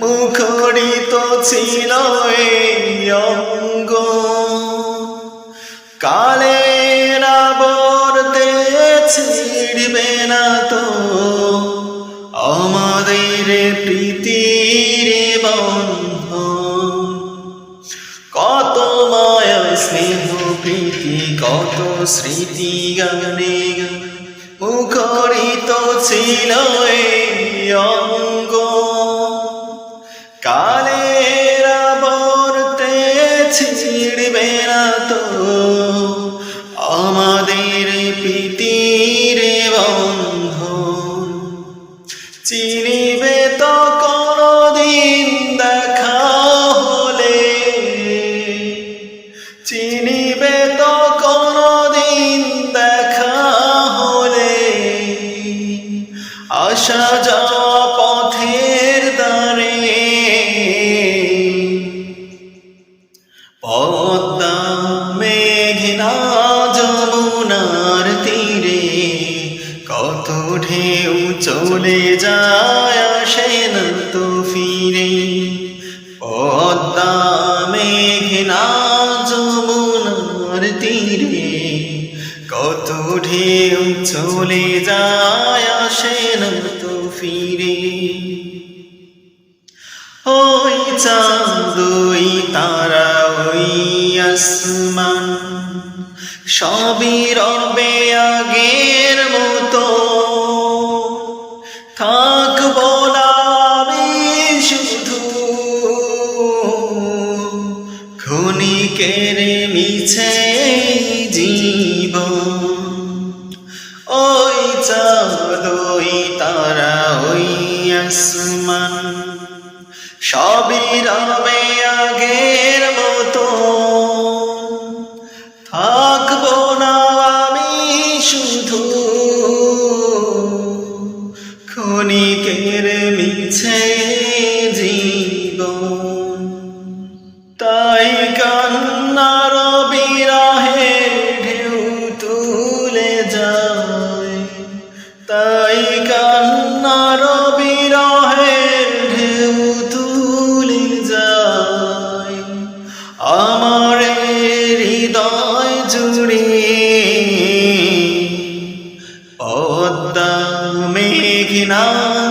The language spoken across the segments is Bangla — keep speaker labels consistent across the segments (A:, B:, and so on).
A: মুখরিত ছিল অঙ্গ। কালের আবর্তে ছিড়বে না তো। আমাদের প্রীতির বন্ধন কত মায়া, স্নেহ, প্রীতি, কত স্মৃতি, গানে মুখরিত ছিল অঙ্গ। না তো আমাদের প্রীতির বন্ধন। চিনিবে তো কোনদিন দেখা হলে। চিনিবে তো কোনদিন দেখা হলে। আসা ঢেউ চলে যায় আসে না তো ফিরে। পদ্মা মেঘনা যমুনার তীরে, কত ঢেউ চলে যায় আসে তো ফিরে। ওই চাঁদ ওই তারা, ওই আসমান, সবই রবে আগের মতো। ওই চাঁদ তারা ওই আসমান। সবই রবে আগের মতো। থাকব না আমি শুধু। ক্ষণিকের মিছে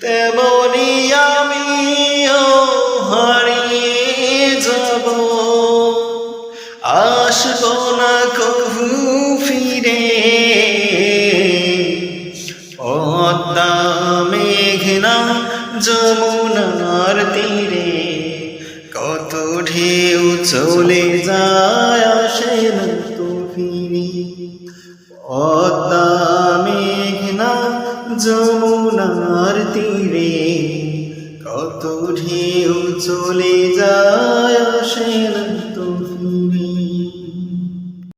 A: তেমনি আমিও হারিয়ে যাব। আসব না কহু ফিরে। পদ্মা মেঘনা যমুনার তীরে, কত ঢেউ চলে যায় আসে না তো ফিরে। যমুনার তীরে কত ঢেউ চলে যায় আসে না।